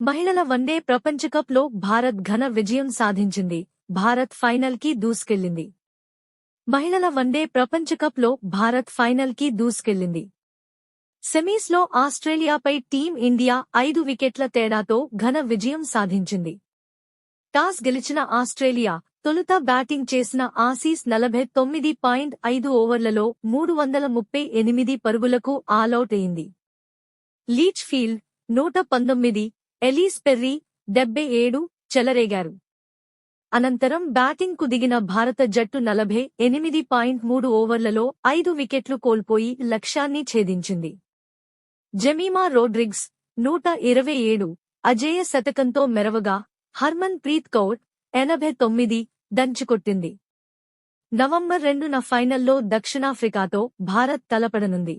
మహిళల వన్డే ప్రపంచకప్లో భారత్ ఘన విజయం సాధించింది. భారత్ ఫైనల్కి దూసుకెళ్ళింది మహిళల వన్డే ప్రపంచకప్లో భారత్ ఫైనల్కి దూసుకెళ్ళింది సెమీస్లో ఆస్ట్రేలియాపై టీం ఇండియా ఐదు వికెట్ల తేడాతో ఘన విజయం సాధించింది. టాస్ గెలిచిన ఆస్ట్రేలియా తొలుత బ్యాటింగ్ చేసిన ఆసీస్ నలభై తొమ్మిది పాయింట్ ఐదు ఓవర్లలో మూడు వందల ముప్పై ఎనిమిది పరుగులకు ఆలౌట్ అయింది. లీచ్ ఫీల్డ్ నూట పంతొమ్మిది ఎలీస్ పెర్రీ డెబ్బై ఏడు చెలరేగారు. అనంతరం బ్యాటింగ్కు దిగిన భారత జట్టు నలభై ఎనిమిది పాయింట్ మూడు ఓవర్లలో ఐదు వికెట్లు కోల్పోయి లక్ష్యాన్ని ఛేదించింది. జమీమా రోడ్రిగ్స్ నూట ఇరవై ఏడు అజేయ శతకంతో మెరవగా హర్మన్ ప్రీత్ కౌర్ ఎనభై తొమ్మిది దంచుకొట్టింది. నవంబర్ రెండున ఫైనల్లో దక్షిణాఫ్రికాతో భారత్ తలపడనుంది.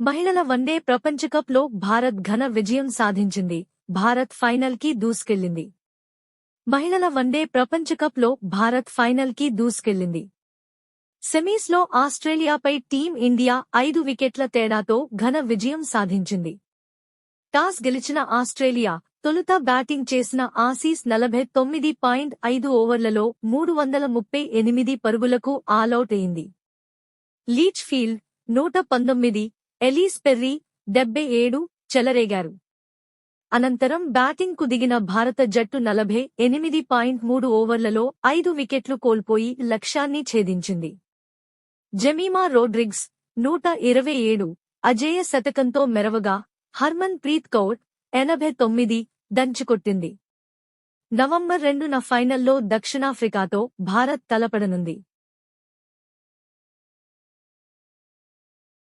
మహిళల వన్డే ప్రపంచకప్లో భారత్ ఘన విజయం సాధించింది. భారత్ ఫైనల్కి దూసుకెళ్ళింది మహిళల వన్డే ప్రపంచకప్లో భారత్ ఫైనల్కి దూసుకెళ్ళింది సెమీస్లో ఆస్ట్రేలియాపై టీం ఇండియా ఐదు వికెట్ల తేడాతో ఘన విజయం సాధించింది. టాస్ గెలిచిన ఆస్ట్రేలియా తొలుత బ్యాటింగ్ చేసిన ఆసీస్ నలభై తొమ్మిది పాయింట్ ఐదు ఓవర్లలో మూడు వందల ముప్పై ఎనిమిది పరుగులకు ఆలౌట్ అయింది. లీచ్ ఫీల్డ్ నూట పంతొమ్మిది ఎలీస్ పెర్రీ డెబ్బై ఏడు చెలరేగారు. అనంతరం బ్యాటింగ్కు దిగిన భారత జట్టు నలభై ఎనిమిది పాయింట్ మూడు ఓవర్లలో ఐదు వికెట్లు కోల్పోయి లక్ష్యాన్ని ఛేదించింది. జమీమా రోడ్రిగ్స్ నూట ఇరవై ఏడు అజేయ శతకంతో మెరవగా హర్మన్ ప్రీత్ కౌర్ ఎనభై తొమ్మిది దంచుకొట్టింది నవంబర్ రెండున ఫైనల్లో దక్షిణాఫ్రికాతో భారత్ తలపడనుంది.